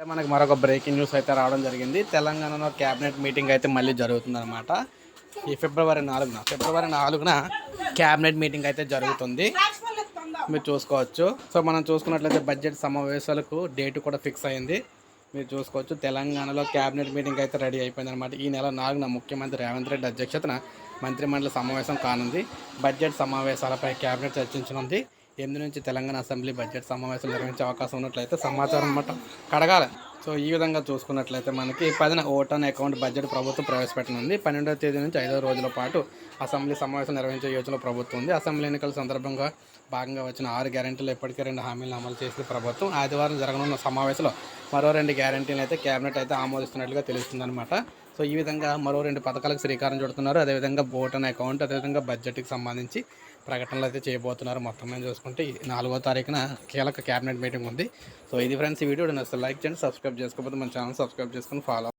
మనకి మరొక breaking news అయితే రావడం జరిగింది. తెలంగాణలో క్యాబినెట్ మీటింగ్ అయితే మళ్ళీ జరుగుతుంది అనమాట ఈ ఫిబ్రవరి నాలుగున ఫిబ్రవరి నాలుగున క్యాబినెట్ మీటింగ్ అయితే జరుగుతుంది. మీరు చూసుకోవచ్చు. సో మనం చూసుకున్నట్లయితే బడ్జెట్ సమావేశాలకు డేట్ కూడా ఫిక్స్ అయింది. మీరు చూసుకోవచ్చు తెలంగాణలో క్యాబినెట్ మీటింగ్ అయితే రెడీ అయిపోయింది అనమాట ఈ నెల నాలుగున ముఖ్యమంత్రి రేవంత్ రెడ్డి అధ్యక్షతన మంత్రిమండలి సమావేశం కానుంది. బడ్జెట్ సమావేశాలపై క్యాబినెట్ చర్చించనుంది. ఎనిమిది నుంచి తెలంగాణ అసెంబ్లీ బడ్జెట్ సమావేశం నిర్వహించే అవకాశం ఉన్నట్లయితే సమాచారం అనమాట కడగాలి. సో ఈ విధంగా చూసుకున్నట్లయితే మనకి పదిన ఓటాన్ అకౌంట్ బడ్జెట్ ప్రభుత్వం ప్రవేశపెట్టనుంది. పన్నెండవ తేదీ నుంచి ఐదవ రోజుల పాటు అసెంబ్లీ సమావేశం నిర్వహించే యోచన ప్రభుత్వం ఉంది. అసెంబ్లీ ఎన్నికల సందర్భంగా భాగంగా వచ్చిన ఆరు గ్యారెంటీలు ఇప్పటికే రెండు హామీలను అమలు చేసింది ప్రభుత్వం. ఆదివారం జరగనున్న సమావేశంలో మరో రెండు గ్యారెంటీలు అయితే కేబినెట్ అయితే ఆమోదిస్తున్నట్లుగా తెలుస్తుందన్నమాట. సో ఈ విధంగా మరో రెండు పథకాలకు శ్రీకారం చుడుతున్నారు. అదేవిధంగా బోటన్ అకౌంట్ అదేవిధంగా బడ్జెట్కి సంబంధించి ప్రకటనలు అయితే చేయబోతున్నారు. మొత్తం మీద చూసుకుంటే నాలుగో తారీఖున కీలక క్యాబినెట్ మీటింగ్ ఉంది. సో ఇది ఫ్రెండ్స్ ఈ వీడియో నచ్చితే లైక్ చేయండి సబ్స్క్రైబ్ చేసుకోకపోతే మన ఛానల్ సబ్స్క్రైబ్ చేసుకుని ఫాలో